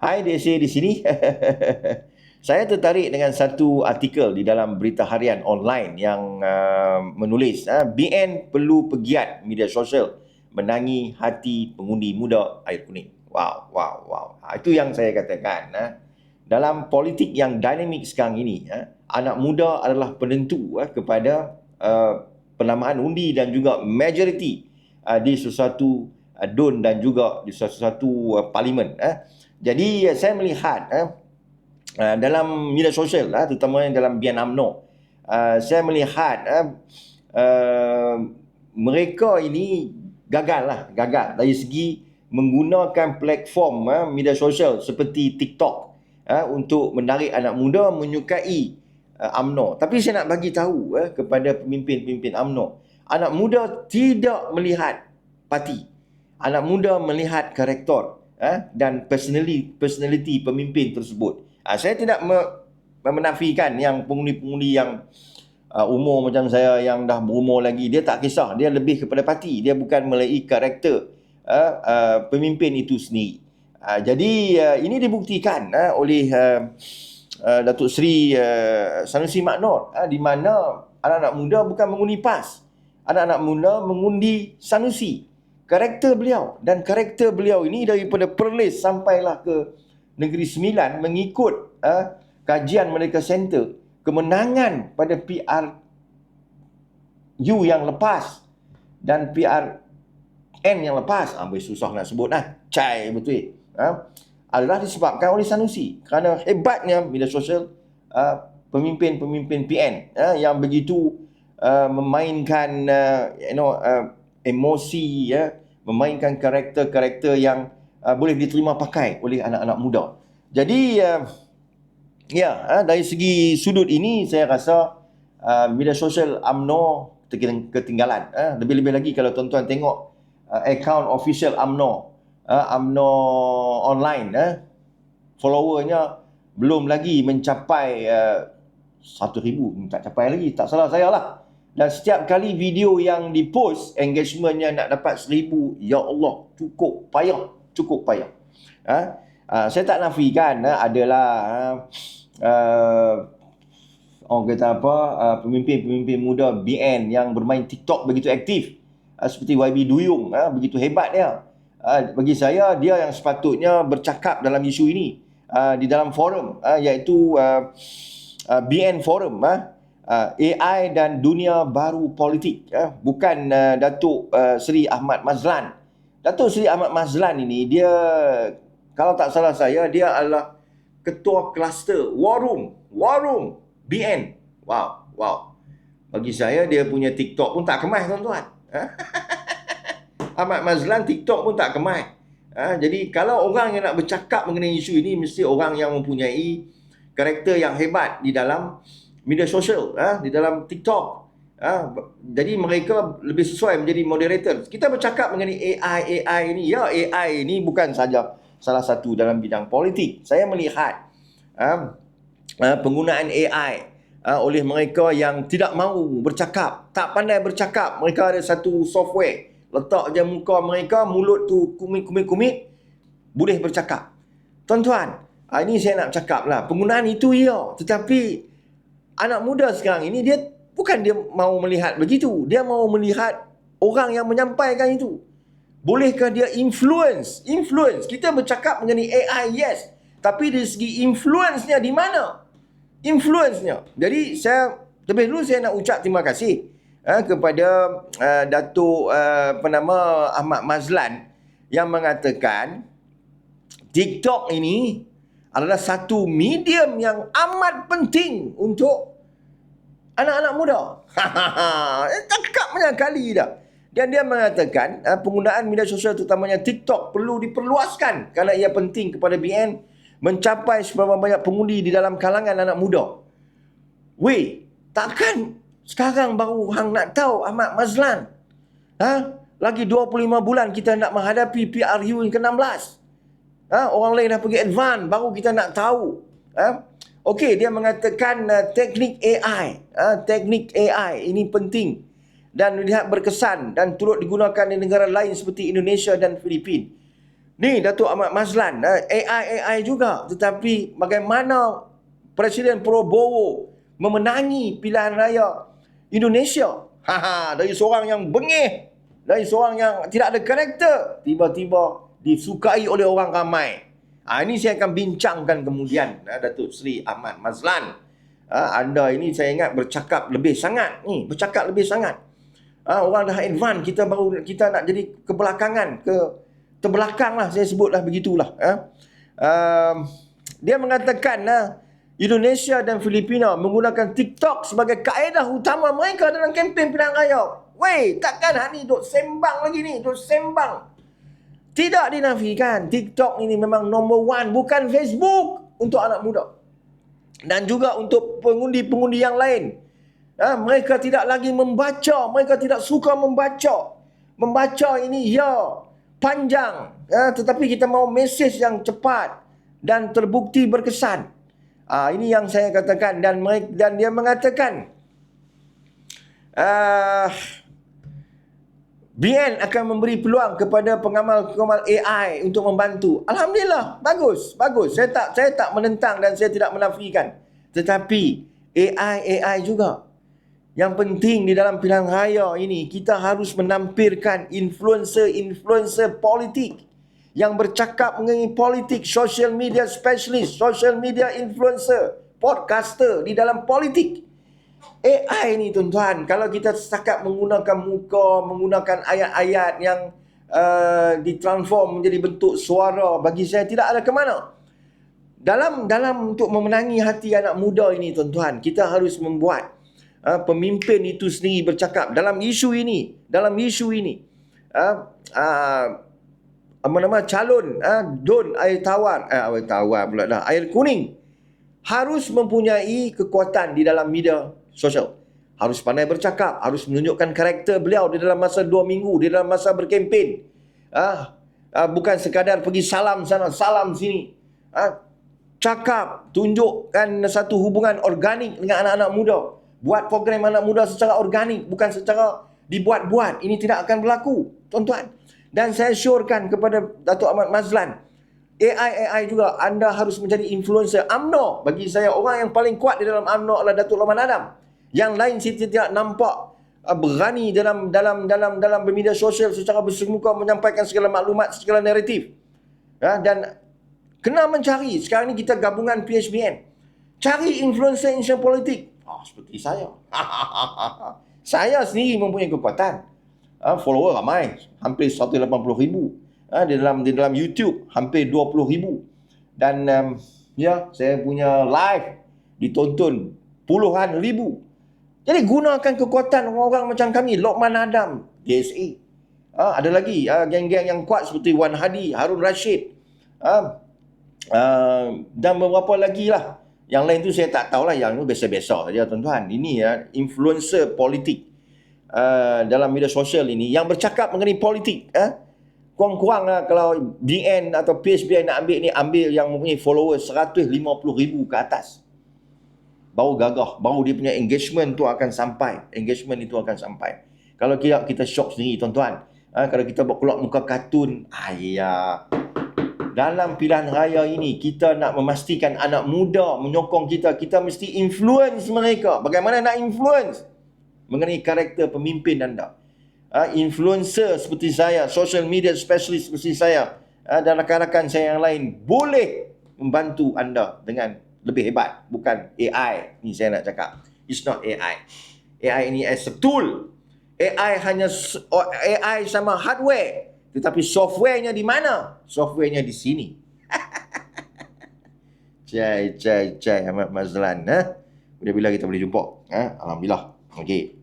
Hai Desi di sini. Saya tertarik dengan satu artikel di dalam berita harian online yang uh, menulis uh, BN perlu pegiat media sosial menangi hati pengundi muda air kuning. Wow, wow, wow. Ha, itu yang saya katakan. Uh, dalam politik yang dinamik sekarang ini, uh, anak muda adalah penentu uh, kepada uh, penamaan undi dan juga majoriti uh, di sesuatu uh, DUN dan juga di sesuatu uh, parlimen. Jadi saya melihat uh, uh, dalam media sosial uh, terutamanya dalam Bian UMNO uh, saya melihat uh, uh, mereka ini gagal lah gagal. Dari segi menggunakan platform uh, media sosial seperti TikTok uh, untuk menarik anak muda menyukai uh, UMNO tapi saya nak bagi tahu uh, kepada pemimpin-pemimpin UMNO anak muda tidak melihat parti. Anak muda melihat karakter eh, dan personality personality pemimpin tersebut. Uh, saya tidak me- menafikan yang pengundi-pengundi yang uh, umur macam saya yang dah berumur lagi dia tak kisah dia lebih kepada parti dia bukan melalui karakter uh, uh, pemimpin itu sendiri. Uh, jadi uh, ini dibuktikan uh, oleh uh, uh, Datuk Seri uh, Sanusi Maknor uh, di mana anak-anak muda bukan mengundi PAS. Anak-anak muda mengundi Sanusi karakter beliau. Dan karakter beliau ini daripada Perlis sampailah ke Negeri Sembilan mengikut uh, kajian mereka center. Kemenangan pada PR U yang lepas dan PR N yang lepas. Ambil ah, susah nak sebut lah cai betul. Uh, adalah disebabkan oleh Sanusi. Kerana hebatnya media sosial uh, pemimpin-pemimpin PN uh, yang begitu uh, memainkan uh, you know uh, emosi ya memainkan karakter-karakter yang uh, boleh diterima pakai oleh anak-anak muda. Jadi uh, ya uh, dari segi sudut ini saya rasa uh, media sosial AMNO ketinggalan. Uh, lebih-lebih lagi kalau tuan-tuan tengok uh, account official AMNO uh, AMNO online uh, followernya belum lagi mencapai uh, satu ribu tak capai lagi tak salah saya lah dan setiap kali video yang dipost engagementnya nak dapat seribu ya Allah cukup payah cukup payah. Ha? Uh, saya tak nafikan uh, adalah uh, uh, orang kata apa? Uh, pemimpin-pemimpin muda BN yang bermain TikTok begitu aktif. Uh, seperti YB Duyung uh, begitu hebat dia uh, bagi saya dia yang sepatutnya bercakap dalam isu ini uh, di dalam forum uh, iaitu uh, uh, BN forum uh, AI dan dunia baru politik uh, bukan uh, Datuk uh, Seri Ahmad Mazlan. Datuk Seri Ahmad Mazlan ini dia kalau tak salah saya dia adalah ketua kluster War Room, War Room BN. Wow, wow. Bagi saya dia punya TikTok pun tak kemas tuan-tuan. Ahmad Mazlan TikTok pun tak kemas. Ha, jadi kalau orang yang nak bercakap mengenai isu ini mesti orang yang mempunyai karakter yang hebat di dalam media sosial ha, di dalam TikTok. Ha, jadi mereka lebih sesuai menjadi moderator. Kita bercakap mengenai AI AI ini. Ya AI ini bukan saja salah satu dalam bidang politik. Saya melihat ha, ha, penggunaan AI ha, oleh mereka yang tidak mahu bercakap, tak pandai bercakap. Mereka ada satu software letak je muka mereka, mulut tu kumit-kumit-kumit boleh bercakap. Tuan-tuan, ini saya nak cakap lah. Penggunaan itu ya, tetapi anak muda sekarang ini dia bukan dia mau melihat begitu. Dia mau melihat orang yang menyampaikan itu. Bolehkah dia influence? Influence. Kita bercakap mengenai AI, yes. Tapi dari segi influence-nya di mana? Influence-nya. Jadi saya lebih dulu saya nak ucap terima kasih uh, kepada uh, Datuk uh, apa nama Ahmad Mazlan yang mengatakan TikTok ini adalah satu medium yang amat penting untuk anak-anak muda. Cakap banyak kali dah. Dan dia mengatakan uh, penggunaan media sosial terutamanya TikTok perlu diperluaskan kerana ia penting kepada BN mencapai seberapa banyak pengundi di dalam kalangan anak muda. Weh, takkan sekarang baru hang nak tahu Ahmad Mazlan? Ha? Lagi 25 bulan kita nak menghadapi PRU yang ke-16. Ha? Orang lain dah pergi advance, baru kita nak tahu. Ha? Okey, dia mengatakan uh, teknik AI, uh, teknik AI ini penting dan melihat berkesan dan turut digunakan di negara lain seperti Indonesia dan Filipina. Ni Datuk Ahmad Mazlan, AI AI juga tetapi bagaimana Presiden Prabowo memenangi pilihan raya Indonesia. Ha ha dari seorang yang bengih, dari seorang yang tidak ada karakter, tiba-tiba disukai oleh orang ramai. Ha, ini saya akan bincangkan kemudian Datuk Seri Ahmad Mazlan. Ha, anda ini saya ingat bercakap lebih sangat ni, bercakap lebih sangat. Ha, orang dah advance kita baru kita nak jadi kebelakangan ke terbelakang lah saya sebutlah begitulah ha. Um, dia mengatakan ha, Indonesia dan Filipina menggunakan TikTok sebagai kaedah utama mereka dalam kempen pilihan raya. Weh, takkan hak ni duk sembang lagi ni, duk sembang. Tidak dinafikan, TikTok ini memang number one, bukan Facebook untuk anak muda. Dan juga untuk pengundi-pengundi yang lain. Ha, mereka tidak lagi membaca, mereka tidak suka membaca. Membaca ini ya panjang, ha, tetapi kita mau mesej yang cepat dan terbukti berkesan. Ah ini yang saya katakan dan dan dia mengatakan ah BN akan memberi peluang kepada pengamal-pengamal AI untuk membantu. Alhamdulillah, bagus, bagus. Saya tak saya tak menentang dan saya tidak menafikan. Tetapi AI AI juga. Yang penting di dalam pilihan raya ini kita harus menampilkan influencer-influencer politik yang bercakap mengenai politik, social media specialist, social media influencer, podcaster di dalam politik. AI ni tuan-tuan, kalau kita setakat menggunakan muka, menggunakan ayat-ayat yang uh, ditransform menjadi bentuk suara, bagi saya tidak ada ke mana. Dalam dalam untuk memenangi hati anak muda ini tuan-tuan, kita harus membuat uh, pemimpin itu sendiri bercakap dalam isu ini, dalam isu ini. Uh, uh, apa nama calon ha, don air tawar eh, air tawar pula dah air kuning harus mempunyai kekuatan di dalam media sosial harus pandai bercakap harus menunjukkan karakter beliau di dalam masa dua minggu di dalam masa berkempen. Ah ha, bukan sekadar pergi salam sana salam sini. Ha, cakap tunjukkan satu hubungan organik dengan anak-anak muda. Buat program anak muda secara organik bukan secara dibuat-buat. Ini tidak akan berlaku tuan-tuan. Dan saya syorkan kepada Datuk Ahmad Mazlan, AI AI juga anda harus menjadi influencer UMNO. Bagi saya orang yang paling kuat di dalam UMNO adalah Datuk Loman Adam. Yang lain saya tidak nampak uh, berani dalam dalam dalam dalam bermedia sosial secara bersemuka menyampaikan segala maklumat, segala naratif. Ya, dan kena mencari. Sekarang ni kita gabungan PHBN. Cari influencer influencer politik. Oh, seperti saya. saya sendiri mempunyai kekuatan uh, follower ramai hampir 180 ribu uh, di dalam di dalam YouTube hampir 20 ribu. Dan um, ya saya punya live ditonton puluhan ribu. Jadi gunakan kekuatan orang-orang macam kami Lokman Adam DSA uh, ada lagi uh, geng-geng yang kuat seperti Wan Hadi Harun Rashid. Uh, uh, dan beberapa lagi lah. Yang lain tu saya tak tahulah yang tu biasa-biasa saja tuan-tuan. Ini ya influencer politik uh, dalam media sosial ini. Yang bercakap mengenai politik eh? Kurang-kurang uh, kalau BN atau PSBI nak ambil ni ambil yang mempunyai followers 150 ribu ke atas. Baru gagah baru dia punya engagement tu akan sampai. Engagement itu akan sampai. Kalau kita kita shock sendiri tuan-tuan. Uh, kalau kita buat keluar muka kartun ayah. Dalam pilihan raya ini kita nak memastikan anak muda menyokong kita kita mesti influence mereka. Bagaimana nak influence? Mengenai karakter pemimpin anda. Uh, influencer seperti saya, social media specialist seperti saya uh, dan rakan-rakan saya yang lain boleh membantu anda dengan lebih hebat. Bukan AI ni saya nak cakap. It's not AI. AI ini as a tool. AI hanya AI sama hardware. Tetapi softwarenya di mana? Softwarenya di sini. cai, cai, cai Ahmad Mazlan. Ha? Bila-bila kita boleh jumpa. Ha? Alhamdulillah. Okay.